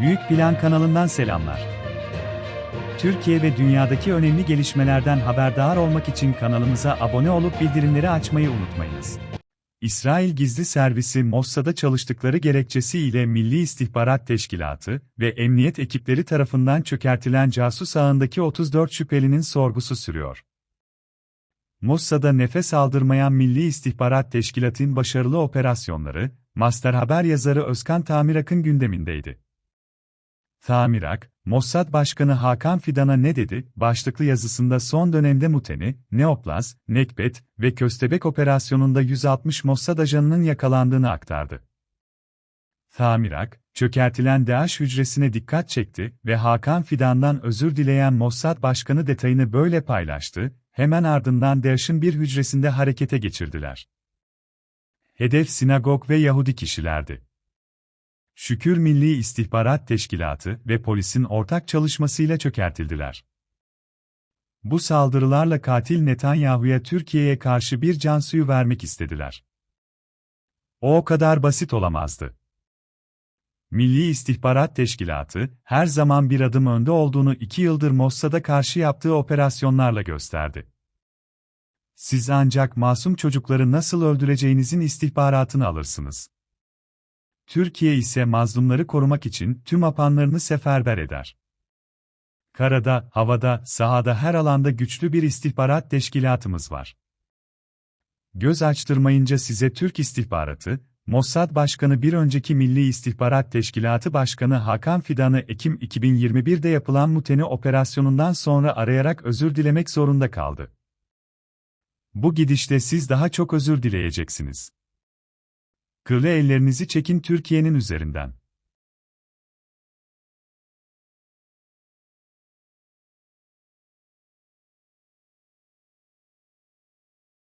Büyük Plan kanalından selamlar. Türkiye ve dünyadaki önemli gelişmelerden haberdar olmak için kanalımıza abone olup bildirimleri açmayı unutmayınız. İsrail Gizli Servisi Mossad'a çalıştıkları gerekçesiyle Milli İstihbarat Teşkilatı ve emniyet ekipleri tarafından çökertilen casus ağındaki 34 şüphelinin sorgusu sürüyor. Mossad'a nefes aldırmayan Milli İstihbarat Teşkilatı'nın başarılı operasyonları, Master Haber yazarı Özkan Tamirak'ın gündemindeydi. Tamirak, Mossad Başkanı Hakan Fidan'a ne dedi? Başlıklı yazısında son dönemde Muteni, Neoplaz, Nekbet ve Köstebek operasyonunda 160 Mossad ajanının yakalandığını aktardı. Tamirak, çökertilen DAEŞ hücresine dikkat çekti ve Hakan Fidan'dan özür dileyen Mossad Başkanı detayını böyle paylaştı, hemen ardından DAEŞ'in bir hücresinde harekete geçirdiler. Hedef sinagog ve Yahudi kişilerdi. Şükür Milli İstihbarat Teşkilatı ve polisin ortak çalışmasıyla çökertildiler. Bu saldırılarla katil Netanyahu'ya Türkiye'ye karşı bir can suyu vermek istediler. O o kadar basit olamazdı. Milli İstihbarat Teşkilatı, her zaman bir adım önde olduğunu iki yıldır Mossad'a karşı yaptığı operasyonlarla gösterdi. Siz ancak masum çocukları nasıl öldüreceğinizin istihbaratını alırsınız. Türkiye ise mazlumları korumak için tüm apanlarını seferber eder. Karada, havada, sahada her alanda güçlü bir istihbarat teşkilatımız var. Göz açtırmayınca size Türk istihbaratı, Mossad Başkanı bir önceki Milli İstihbarat Teşkilatı Başkanı Hakan Fidan'ı Ekim 2021'de yapılan Muteni operasyonundan sonra arayarak özür dilemek zorunda kaldı. Bu gidişle siz daha çok özür dileyeceksiniz. Kırlı ellerinizi çekin Türkiye'nin üzerinden.